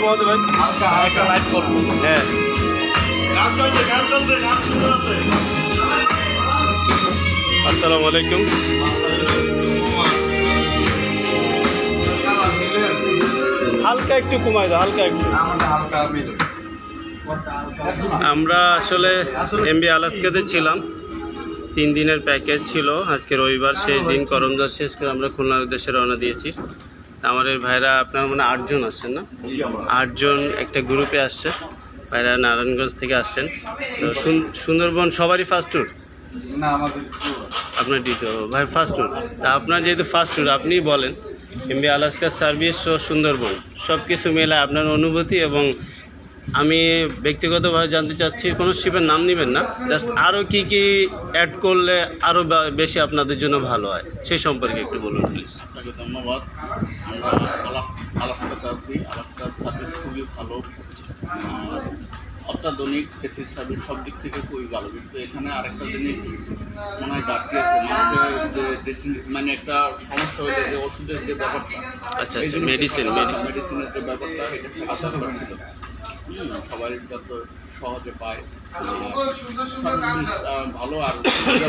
কমাতে ভাই হালকা হালকা লাইট করব হ্যাঁ। গান চলছে গান চলছে গান শুরু আছে। আসসালামু আলাইকুম। হালকা একটু কমাই দাও হালকা একটু। আমরা আসলে এমবি আলাস্কাতে ছিলাম। তিন দিনের প্যাকেজ ছিল। আজকে রবিবার শেষ দিন করমদার শেষ করে আমরা খুলনার উদ্দেশ্যে রওনা দিয়েছি। আমার এই ভাইরা আপনার মানে আটজন আসছেন না? আটজন একটা গ্রুপে আসছে। ভাইরা নারায়ণগঞ্জ থেকে আসছেন। তো সুন্দরবন সবারই ফার্স্ট ট্যুর আপনার দ্বিতীয়। ভাই ফার্স্ট ট্যুর তা আপনার যেহেতু ফার্স্ট ট্যুর আপনিই বলেন। এমবি আলাস্কা সার্ভিস ও সুন্দরবন সব কিছু মেলায় আপনার অনুভূতি এবং আমি ব্যক্তিগতভাবে জানতে চাচ্ছি কোনো শিপের নাম নেবেন না জাস্ট আরও কি কি অ্যাড করলে আরও বেশি আপনাদের জন্য ভালো হয় সেই সম্পর্কে একটু বলুন প্লিজ আপনাকে ধন্যবাদ। আমরা আলাস- আলাস্কাতে আছি। সার্ভিস খুবই ভালো। অত্যাধুনিক এসির সার্ভিস সব দিক থেকে খুবই ভালো। কিন্তু এখানে আরেকটা জিনিস মনে হয় ঘাটতি আছে মানুষের মানে একটা সমস্যা হয়েছে যে ওষুধের যে ব্যাপারটা আচ্ছা, আচ্ছা, medicine, medicine। মেডিসিনের যে ব্যাপারটা এটা সবাই যত সহজে পায়। আহ, ভালো আর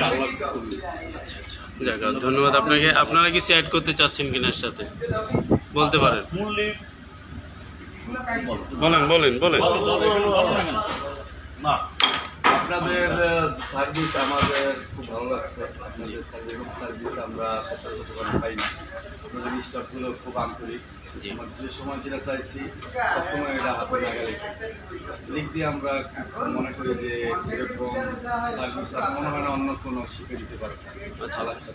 ভালো লাগছে খুবই। আচ্ছা আচ্ছা। যাক ধন্যবাদ আপনাকে। আপনারা কিছু অ্যাড করতে চাচ্ছেন কিনার সাথে? বলতে পারেন। বলেন বলেন বলেন। না আপনাদের সার্ভিস আমাদের খুব ভালো লাগছে। আপনাদের সার্ভিস সার্ভিস আমরা সচরাচর পাই না। আপনাদের স্টাফগুলো খুব আন্তরিক। আমরা যে সময় যেটা চাইছি সবসময় এটা হাতে লাগালে দিক দিয়ে আমরা মনে করি যে এরকম সার্ভিস মনে হয় না অন্য কোনো শিখে দিতে পারে। আচ্ছা, আচ্ছা।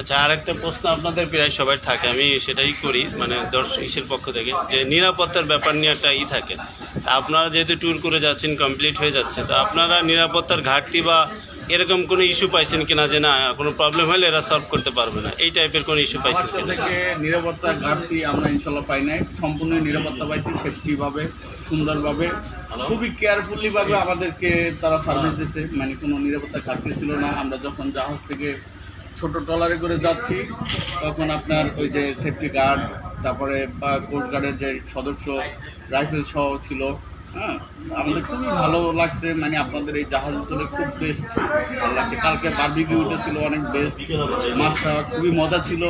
আচ্ছা আর একটা প্রশ্ন আপনাদের প্রায় সবাই থাকে আমি সেটাই করি মানে দর্শক ইসের পক্ষ থেকে যে নিরাপত্তার ব্যাপার নিয়ে একটা ই থাকে। তা আপনারা যেহেতু ট্যুর করে যাচ্ছেন কমপ্লিট হয়ে যাচ্ছে তো আপনারা নিরাপত্তার ঘাটতি বা এরকম কোনো ইস্যু পাইছেন কিনা যে না কোনো প্রবলেম হলে এরা সলভ করতে পারবে না। এই টাইপের কোনো ইস্যু পাইছেন থেকে নিরাপত্তার ঘাটতি আমরা ইনশাল্লাহ পাই নাই। সম্পূর্ণ নিরাপত্তা পাইছি সেফটিভাবে সুন্দরভাবে। খুবই কেয়ারফুলি ভাবে আমাদেরকে তারা সার্ভিস দিচ্ছে মানে কোনো নিরাপত্তা ঘাটতি ছিল না। আমরা যখন জাহাজ থেকে ছোট ট্রলারে করে যাচ্ছি তখন আপনার ওই যে সেফটি গার্ড তারপরে কোস্ট গার্ডের যে সদস্য রাইফেল সহ ছিল হ্যাঁ আমাদের খুবই ভালো লাগছে মানে আপনাদের এই জাহাজ চলে খুব বেস্ট ভালো লাগছে। কালকে বার্বিকিউ ছিল অনেক বেস্ট মাছটা খুবই মজা ছিল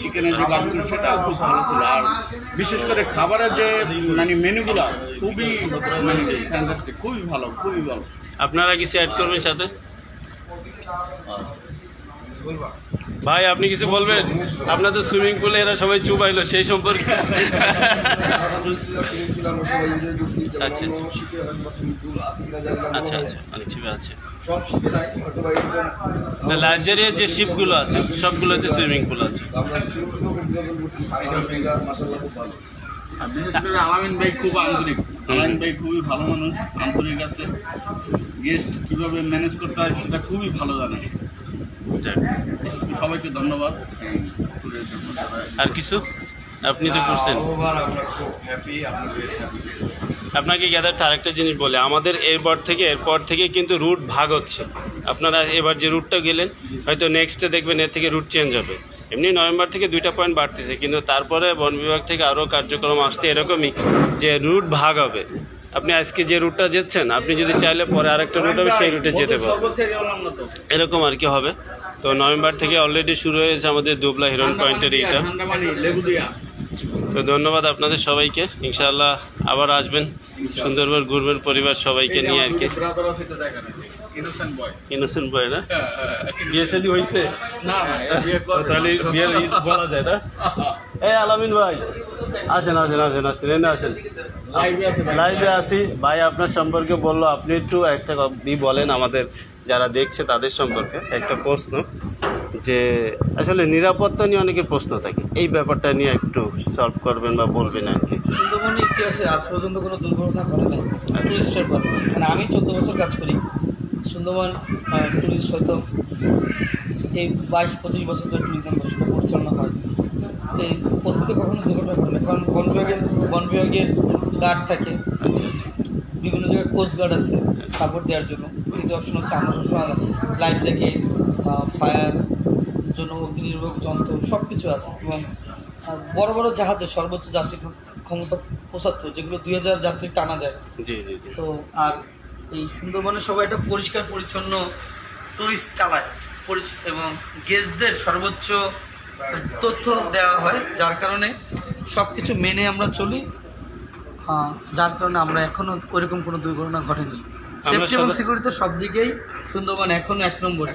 চিকেনের যে বাচ্চা সেটা খুব ভালো ছিল। আর বিশেষ করে খাবারের যে মানে মেনুগুলা, খুবই মানে ফ্যান্টাস্টিক খুবই ভালো খুবই ভালো। আপনারা কিছু অ্যাড করবেন সাথে? ভাই আপনি কিছু বলবেন? আপনাদের সুইমিং পুলে এরা সবাই চুবাইলো সেই সম্পর্কে। আচ্ছা, আচ্ছা। আচ্ছা আচ্ছা অনেক শিপে আছে। না লাক্সারিয়ার যে শিপগুলো আছে সবগুলোতে সুইমিং পুল আছে। বিশেষ করে আলামিন ভাই খুব আন্তরিক। আলামিন ভাই খুবই ভালো মানুষ আন্তরিক আছে। গেস্ট কীভাবে ম্যানেজ করতে হয় সেটা খুবই ভালো জানে। সবাইকে ধন্যবাদ। আর কিছু? আপনি তো করছেন। আপনাকে গ্যাদার আরেকটা জিনিস বলে আমাদের এরপর থেকে এরপর থেকে কিন্তু রুট ভাগ হচ্ছে। আপনারা এবার যে রুটটা গেলেন হয়তো নেক্সটে দেখবেন এর থেকে রুট চেঞ্জ হবে। এমনি নভেম্বর থেকে দুইটা পয়েন্ট বাড়তেছে কিন্তু তারপরে বন বিভাগ থেকে আরও কার্যক্রম আসতে এরকমই যে রুট ভাগ হবে। আপনি আজকে যে রুটটা যেচ্ছেন আপনি যদি চাইলে পরে আরেকটা রুট হবে সেই রুটে যেতে পারবেন। এরকম আর কি হবে। তো নভেম্বর থেকে অলরেডি শুরু হয়েছে আমাদের দুবলা হিরন পয়েন্টের এইটা। তো ধন্যবাদ আপনাদের সবাইকে। ইনশাআল্লাহ আবার আসবেন সুন্দরবন ঘুরবেন পরিবার সবাইকে নিয়ে আর কি। ইনোসেন্ট বয় না? বিয়ে শাদী হয়েছে? বিয়ে বলা যায় না? এই আলামিন ভাই। আসেন আসেন আসেন আসেন এনে আসেন। লাইভে লাইভে আসি। ভাই আপনার সম্পর্কে বলল আপনি একটু একটা বলেন আমাদের যারা দেখছে তাদের সম্পর্কে একটা প্রশ্ন যে আসলে নিরাপত্তা নিয়ে অনেকের প্রশ্ন থাকে। এই ব্যাপারটা নিয়ে একটু সলভ করবেন বা বলবেন আর কি। সুন্দরবনের ইতিহাসে আজ পর্যন্ত কোনো দুর্ঘটনা ঘটে নাই। টুরিস্টের পর মানে আমি চোদ্দ বছর কাজ করি। সুন্দরবন টুরিস্ট হয়তো এই বাইশ পঁচিশ বছর ধরে ট্যুরিজম পরিচালনা হয়। এই পদ্ধতিতে কখনো দুর্ঘটনা ঘটে না কারণ বন বিভাগের বন বিভাগের গার্ড থাকে। আচ্ছা আচ্ছা। বিভিন্ন জায়গায় কোস্ট গার্ড আছে সাপোর্ট দেওয়ার জন্য। কিন্তু অপশন হচ্ছে আমরা সবসময় লাইফ জ্যাকেট ফায়ার জন্য অগ্নি নির্বাহক যন্ত্র সব কিছু আছে। এবং বড় বড় জাহাজে সর্বোচ্চ যাত্রী ক্ষমতা পঁচাত্তর যেগুলো দুই হাজার যাত্রী টানা যায়। জি জি জি। তো আর এই সুন্দরবনে সবাই একটা পরিষ্কার পরিচ্ছন্ন টুরিস্ট চালায়। এবং গেস্টদের সর্বোচ্চ তথ্য দেওয়া হয় যার কারণে সব কিছু মেনে আমরা চলি। যার কারণে আমরা এখনও ওইরকম কোনো দুর্ঘটনা ঘটেনি। সেফটি এবং সিকিউরিটি সব দিকেই সুন্দরবন এখনও এক নম্বরে।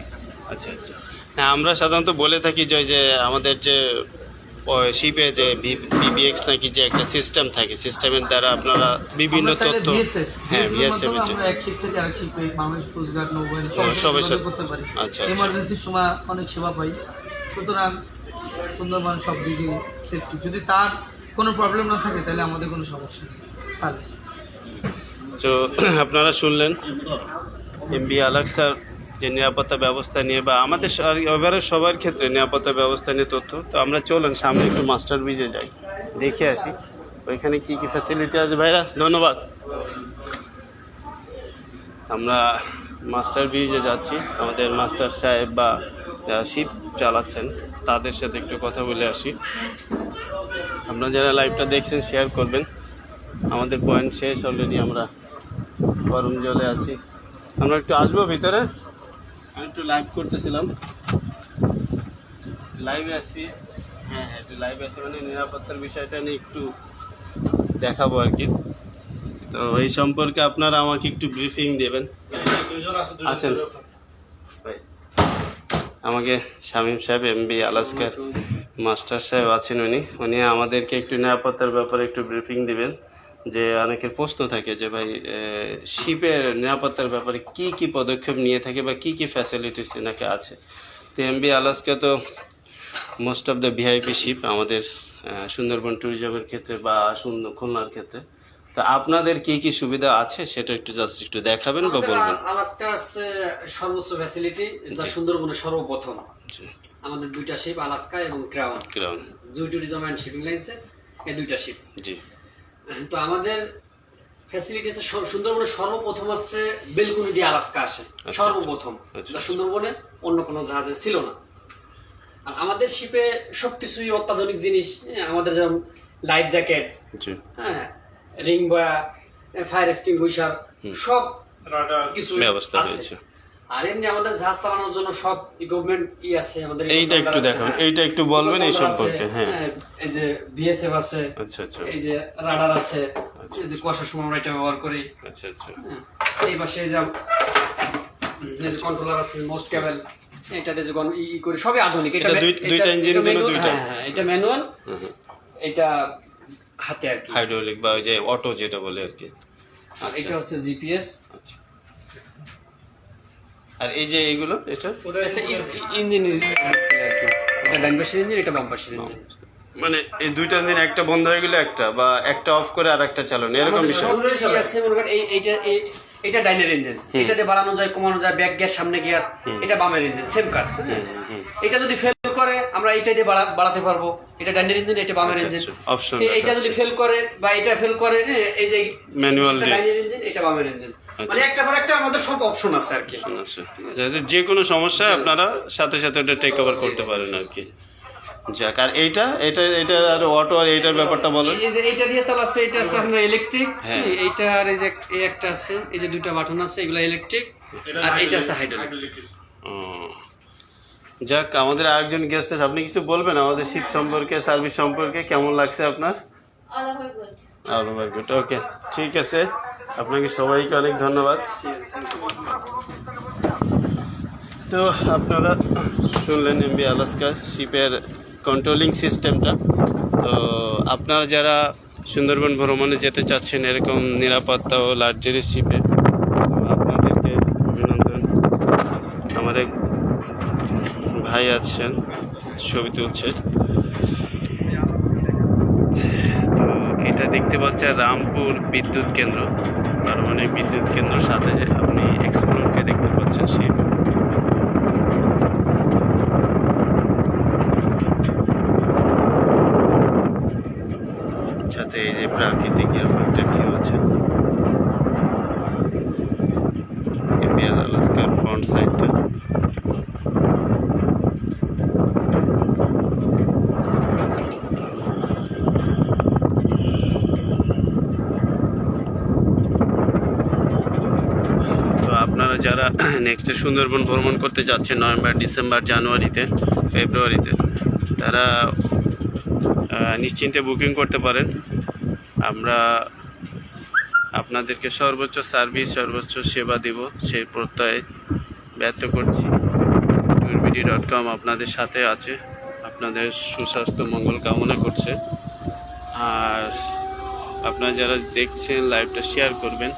আচ্ছা আচ্ছা। হ্যাঁ আমরা সাধারণত বলে থাকি যে যে আমাদের যে শিপে যে বিবিএক্স নাকি যে একটা সিস্টেম থাকে সিস্টেমের দ্বারা আপনারা বিভিন্ন তথ্য হ্যাঁ বিএসএফ পারি। আচ্ছা, আচ্ছা। এমার্জেন্সির সময় অনেক সেবা পাই। সুতরাং সুন্দরবন সব দিকে সেফটি যদি তার কোনো প্রবলেম না থাকে, তাহলে আমাদের কোনো সমস্যা নেই। সার্ভিস। তো আপনারা শুনলেন এমবি আলাক্সার যে নিরাপত্তা ব্যবস্থা নিয়ে বা আমাদের এবারে সবার ক্ষেত্রে নিরাপত্তা ব্যবস্থা নিয়ে তথ্য। তো আমরা চলেন, সামনে একটু মাস্টার ব্রিজে যাই। দেখে আসি, ওইখানে কি কি ফ্যাসিলিটি আছে ভাইরা? ধন্যবাদ। আমরা মাস্টার ব্রিজে যাচ্ছি। আমাদের মাস্টার সাহেব বা যারা শিপ চালাচ্ছেন তাদের সাথে একটু কথা বলে আসি। আপনারা যারা লাইভটা দেখছেন শেয়ার করবেন। আমাদের পয়েন্ট শেষ অলরেডি আমরা গরম জলে আছি। আমরা একটু আসব ভিতরে। আমি একটু লাইভ করতেছিলাম। লাইভে আছি। হ্যাঁ হ্যাঁ একটু লাইভে আছি মানে নিরাপত্তার বিষয়টা নিয়ে একটু দেখাবো আর কি। তো এই সম্পর্কে আপনারা আমাকে একটু ব্রিফিং দেবেন। আসেন। ভাই। আমাকে শামীম সাহেব এমবি আলাস্কার মাস্টার সাহেব আছেন উনি। উনি আমাদেরকে একটু নিরাপত্তার ব্যাপারে একটু ব্রিফিং দিবেন, যে অনেকের প্রশ্ন থাকে যে ভাই শিপের নিরাপত্তার ব্যাপারে কি কি পদক্ষেপ নিয়ে থাকে বা কি কি ফ্যাসিলিটিস এনাকে আছে? তো এম বি আলাস্কা তো most of the VIP ship আমাদের সুন্দরবন ট্যুরিজমের ক্ষেত্রে বা সুন্দর খুলনার ক্ষেত্রে তা আপনাদের কি কি সুবিধা আছে সেটা একটু জাস্ট একটু দেখাবেন বা বলবেন? আলাস্কা আছে সর্বোচ্চ ফ্যাসিলিটি যা। সুন্দরবনে সর্বপ্রথম। আমাদের দুইটা শিপ আলাস্কা এবং crown. Kiron Jui tourism and shipping লাইন্সে এই দুইটা শিপ জি। তো আমাদের ফ্যাসিলিটি আছে সুন্দরবনে সর্বপ্রথম আছে বেলকুনি দিয়ে আলাস্কা আসে। আচ্ছা। সর্বপ্রথম। আচ্ছা। যা সুন্দরবনে অন্য কোনো জাহাজে ছিল না। আর আমাদের শিপে সবকিছুই অত্যাধুনিক জিনিস হ্যাঁ, আমাদের যেমন লাইফ জ্যাকেট জি। হ্যাঁ রিং বয়া ফায়ার এক্সটিংগুইশার সব কিছু ব্যবস্থা রয়েছে। আর এমনি আমাদের জাহাজ চালানোর জন্য সব গভর্নমেন্ট ই আছে আমাদের এইটা একটু হ্যাঁ। এইটা একটু বলবেন এই সম্পর্কে হ্যাঁ। এই যে বিএসএফ আছে আচ্ছা আচ্ছা। এই যে রাডার আছে আচ্ছা, এই যে কুয়াশার সময় আমরা এটা ব্যবহার করি। আচ্ছা আচ্ছা। হ্যাঁ। এই পাশে যে যে কন্ট্রোলার আছে মোস্ট কেবল এটাতে যে ই করি সবই আধুনিক এটা দুইটা গুলো দুইটা? হ্যাঁ, হ্যাঁ, এটা ম্যানুয়াল এটা হাতে আর কি। হাইড্রোলিক বা ওই যে অটো যেটা বলে আর কি। আর এটা হচ্ছে জিপিএস। আচ্ছা। আর এই যে এইগুলো এটা? ওটা ইঞ্জিন ডিসপ্লে আর কি। এটা ডান পাশের ইঞ্জিন এটা বাম পাশের ইঞ্জিন মানে এই দুইটা দিন একটা বন্ধ হয়ে গেলে একটা বা একটা অফ করে আর একটা চালানো এরকম বিষয়। এইটা এটা ডাইনের ইঞ্জিন এটাতে বাড়ানো যায় কমানো যায় ব্যাক গিয়ার সামনে গিয়ার এটা বামের ইঞ্জিন সেম কাজ হ্যাঁ। এটা যদি ফেল করে আমরা এইটা দিয়ে বাড়াতে পারব। এটা ডাইনের ইঞ্জিন এটা বামের আচ্ছা, ইঞ্জিন আচ্ছা, এই- এইটা যদি ফেল করে বা এটা ফেল করে হ্যাঁ, এই যে এটা ডাইনের ইঞ্জিন এটা বামের ইঞ্জিন মানে একটা পর একটা আমাদের সব অপশন আছে আর কি। আচ্ছা যে কোনো সমস্যায় আপনারা সাথে সাথে ওটা টেক ওভার করতে পারেন আর কি। যাক আর এইটা? এটা এটা আর অটো আর এইটার ব্যাপারটা বলেন। এই যে এইটা দিয়ে চালাচ্ছে এটা আছে আপনার ইলেকট্রিক হ্যাঁ। এইটা আর এই যে এই একটা আছে এই যে দুইটা বাটন আছে এগুলো ইলেকট্রিক আর এইটা আছে হাইড্রোলিক ও। যাক আমাদের আরেকজন গেস্ট আছে। আপনি কিছু বলবেন আমাদের শিপ সম্পর্কে সার্ভিস সম্পর্কে? কেমন লাগছে আপনার? অল ওভার গুড ওকে ঠিক আছে। আপনাকে সবাইকে অনেক ধন্যবাদ। তো আপনারা শুনলেন এমবি আলাস্কা শিপের কন্ট্রোলিং সিস্টেমটা তো আপনারা যারা সুন্দরবন ভ্রমণে যেতে চাচ্ছেন, এরকম নিরাপত্তা ও লাক্সারি শিপে আপনাদেরকে অভিনন্দন। আমার এক ভাই আছেন, ছবি তুলছে। তো এটা দেখতে পাচ্ছেন রামপুর বিদ্যুৎ কেন্দ্র, পারমাণবিক বিদ্যুৎ কেন্দ্র সাথে আপনি এক্সপ্লোরকে দেখতে পাচ্ছেন শিপ সাথে এই যে প্রাকৃতিক এয়ারপোর্টটা কি আছে ইন্ডিয়ান আলাস্কার ফ্রন্ট সাইডটা যারা নেক্সটে সুন্দরবন ভ্রমণ করতে যাচ্ছেন নভেম্বর, ডিসেম্বর, জানুয়ারিতে, ফেব্রুয়ারিতে। তারা নিশ্চিন্তে বুকিং করতে পারেন। আমরা আপনাদেরকে সর্বোচ্চ সার্ভিস সর্বোচ্চ সেবা দিব, সেই প্রত্যয়ে ব্যর্থ করছি। টুরবিডি ডট কম আপনাদের সাথে আছে। আপনাদের সুস্বাস্থ্য, মঙ্গল কামনা করছে। আর আপনারা যারা দেখছেন লাইভটা শেয়ার করবেন।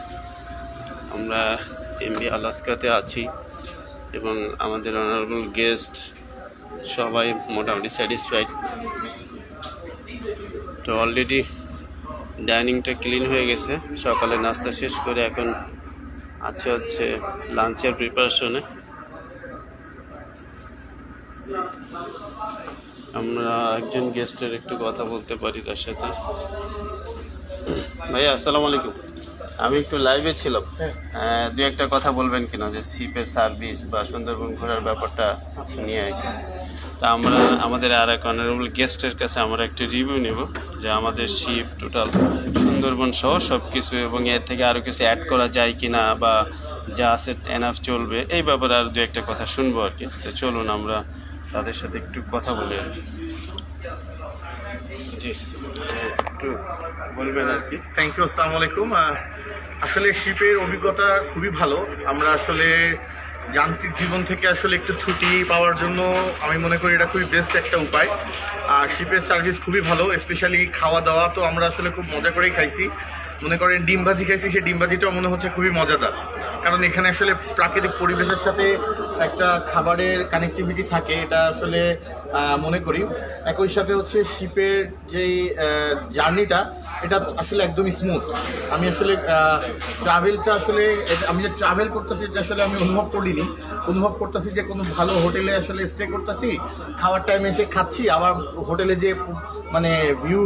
আমরা এমবি আলাস্কাতে আছি এবং আমাদের অনারেবল গেস্ট সবাই মোটামুটি স্যাটিসফাইড তো অলরেডি ডাইনিংটা ক্লিন হয়ে গেছে। সকালে নাস্তা শেষ করে এখন আছে হচ্ছে লাঞ্চের প্রিপারেশনে আমরা একজন গেস্টের একটু কথা বলতে পারি তার সাথে। ভাইয়া, আসসালামু আলাইকুম। আমি একটু লাইভে ছিলাম। দু একটা কথা বলবেন কিনা? যে শিপের সার্ভিস বা সুন্দরবন ঘোরার ব্যাপারটা নিয়ে আর কি। তা আমরা আমাদের আর এক অনারেবল গেস্টের কাছে আমরা একটা রিভিউ নেব যে আমাদের শিপ টোটাল সুন্দরবন সহ সব কিছু এবং এর থেকে আরও কিছু অ্যাড করা যায় কি না বা যা আছে এনাফ চলবে এই ব্যাপারে আর দু একটা কথা শুনব আর কি। তো চলুন আমরা তাদের সাথে একটু কথা বলি আর কি। জি। একটু বলবেন আর কি। থ্যাংক ইউ আসসালামু আলাইকুম। আসলে শিপের অভিজ্ঞতা খুবই ভালো। আমরা আসলে যান্ত্রিক জীবন থেকে আসলে একটু ছুটি পাওয়ার জন্য আমি মনে করি এটা খুবই বেস্ট একটা উপায়। আর শিপের সার্ভিস খুবই ভালো স্পেশালি খাওয়া দাওয়া তো আমরা আসলে খুব মজা করেই খাইছি। মনে করেন ডিম ভাজি খাইছি, সেই ডিম ভাজিটাও মনে হচ্ছে খুবই মজাদার। কারণ এখানে আসলে প্রাকৃতিক পরিবেশের সাথে একটা খাবারের কানেক্টিভিটি থাকে, এটা আসলে মনে করি। একই সাথে হচ্ছে শিপের যেই জার্নিটা এটা আসলে একদম স্মুথ আমি আসলে ট্রাভেলটা আসলে আমি যে ট্রাভেল করতেছি, এটা আসলে আমি অনুভব করিনি। অনুভব করতেছি যে কোনো ভালো হোটেলে আসলে স্টে করতেছি, খাওয়ার টাইমে এসে খাচ্ছি, আবার হোটেলে যে মানে ভিউ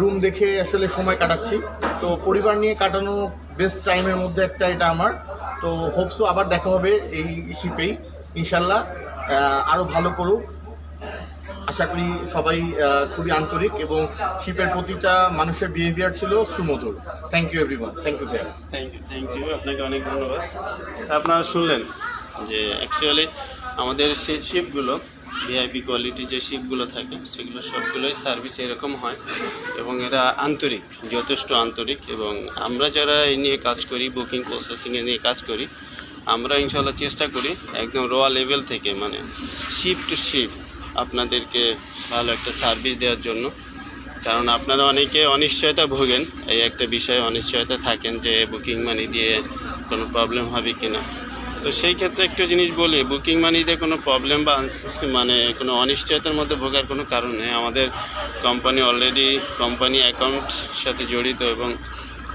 রুম দেখে আসলে সময় কাটাচ্ছি। তো পরিবার নিয়ে কাটানো বেস্ট টাইমের মধ্যে একটা এটা আমার। তো হোপসো আবার দেখা হবে এই শিপেই ইনশাল্লাহ আরও ভালো করুক। আশা করি সবাই খুবই আন্তরিক এবং শিপের প্রতিটা মানুষের বিহেভিয়ার ছিল সুমধুর। Thank you everyone thank you thank you thank you আপনাকে অনেক ধন্যবাদ। আপনারা শুনলেন যে অ্যাকচুয়ালি আমাদের সেই শিপগুলো ভিআইপি কোয়ালিটি যে শিপগুলো থাকে, সেগুলো সবগুলোই সার্ভিস এরকম হয় এবং এরা আন্তরিক, যথেষ্ট আন্তরিক এবং আমরা যারা এই নিয়ে কাজ করি বুকিং প্রসেসিংয়ে নিয়ে কাজ করি, আমরা ইনশাল্লাহ চেষ্টা করি একদম রোয়া লেভেল থেকে মানে শিপ টু শিপ আপনাদেরকে ভালো একটা সার্ভিস দেওয়ার জন্য। কারণ আপনারা অনেকে অনিশ্চয়তা ভোগেন, এই একটা বিষয়ে অনিশ্চয়তা থাকেন যে বুকিং মানি দিয়ে কোনো প্রবলেম হবে কি না তো সেই ক্ষেত্রে একটু জিনিস বলি বুকিং মানিতে কোনো প্রবলেম বা মানে কোনো অনিশ্চয়তার মধ্যে ভোগার কোনো কারণ নেই। আমাদের কোম্পানি অলরেডি কোম্পানি অ্যাকাউন্ট সাথে জড়িত এবং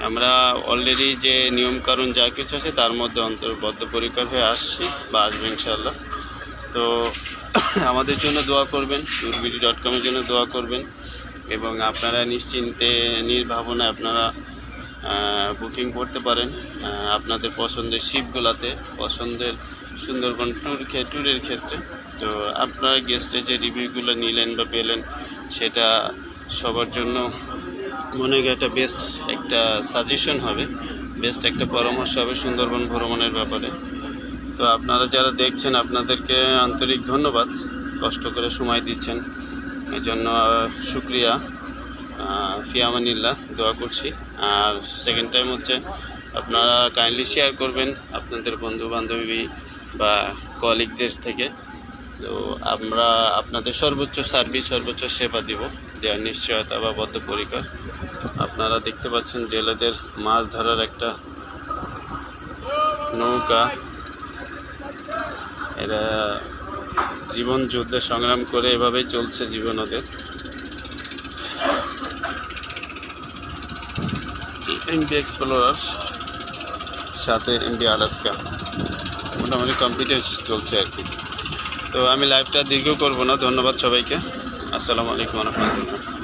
আমরা অলরেডি যে নিয়মকানুন যা কিছু আছে তার মধ্যে অন্তর্বদ্ধ পরিকর হয়ে আসছি বা আসবে ইনশাল্লাহ তো আমাদের জন্য দোয়া করবেন টুরবিডি ডট কমের জন্য দোয়া করবেন এবং আপনারা নিশ্চিন্তে, নির্ভাবনায় আপনারা বুকিং করতে পারেন। আপনাদের পছন্দের শিপগুলোতে পছন্দের সুন্দরবন ট্যুর ট্যুরের ক্ষেত্রে। তো আপনারা গেস্টে যে রিভিউগুলো নিলেন বা পেলেন সেটা সবার জন্য মনে হয় একটা বেস্ট একটা সাজেশন হবে। বেস্ট একটা পরামর্শ হবে সুন্দরবন ভ্রমণের ব্যাপারে। তো আপনারা যারা দেখছেন আপনাদেরকে আন্তরিক ধন্যবাদ। কষ্ট করে সময় দিচ্ছেন। এই জন্য আহ, আহ, দোয়া করছি। আর সেকেন্ড টাইম হচ্ছে আপনারা কাইন্ডলি শেয়ার করবেন আপনাদের বন্ধু বান্ধবী বা কলিগদের থেকে। তো আমরা আপনাদের সর্বোচ্চ সার্ভিস সর্বোচ্চ সেবা দিব দেওয়ার নিশ্চয়তা বা বদ্ধপরিকর। আপনারা দেখতে পাচ্ছেন জেলেদের মাছ ধরার একটা নৌকা। এরা জীবন যুদ্ধে সংগ্রাম করে এভাবেই চলছে জীবন ওদের। এমবি এক্সপ্লোরার, সাথে এমবি আলাস্কা। মোটামুটি কম্পিউটার চলছে আর কি। তো আমি লাইভটা দীর্ঘ করব না। ধন্যবাদ সবাইকে। আসসালামু আলাইকুম রহমতুল্লাহ।